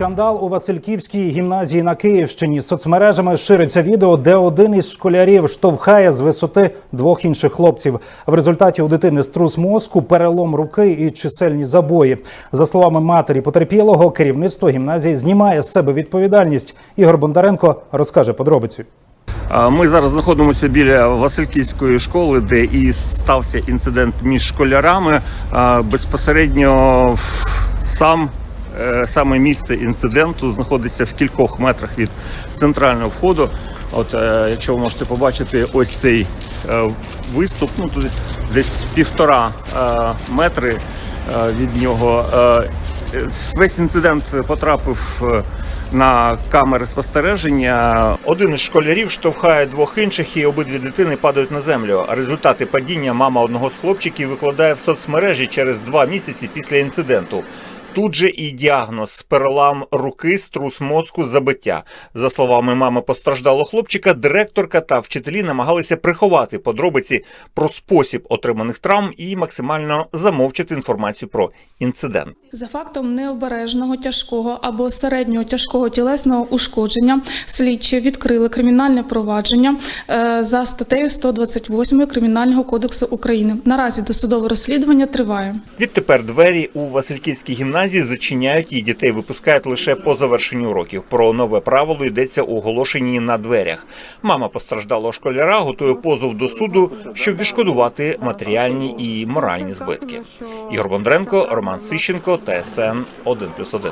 Скандал у Васильківській гімназії на Київщині соцмережами шириться відео, де один із школярів штовхає з висоти двох інших хлопців. В результаті у дитини струс мозку, перелом руки і чисельні забої. За словами матері потерпілого, керівництво гімназії знімає з себе відповідальність. Ігор Бондаренко розкаже подробиці. Ми зараз знаходимося біля Васильківської школи, де і стався інцидент між школярами. Безпосередньо сам саме місце інциденту знаходиться в кількох метрах від центрального входу. От е, якщо ви можете побачити, ось цей е, виступ, ну тут десь півтора е, метри е, від нього. Е, Весь інцидент потрапив е, на камери спостереження. Один із школярів штовхає двох інших, і обидві дитини падають на землю. Результати падіння мама одного з хлопчиків викладає в соцмережі через два місяці після інциденту. Тут же і діагноз перелам руки, струс мозку, забиття. За словами мами постраждалого хлопчика, директорка та вчителі намагалися приховати подробиці про спосіб отриманих травм і максимально замовчити інформацію про інцидент. За фактом необережного тяжкого або середнього тяжкого тілесного ушкодження слідчі відкрили кримінальне провадження е, за статтею 128 Кримінального кодексу України. Наразі досудове розслідування триває. Відтепер двері у Васильківській гімназії зачиняють і дітей випускають лише по завершенню уроків. Про нове правило йдеться у оголошенні на дверях. Мама постраждалого школяра готує позов до суду, щоб відшкодувати матеріальні і моральні збитки. Ігор Бондренко, Роман Сищенко, ТСН 1+,1.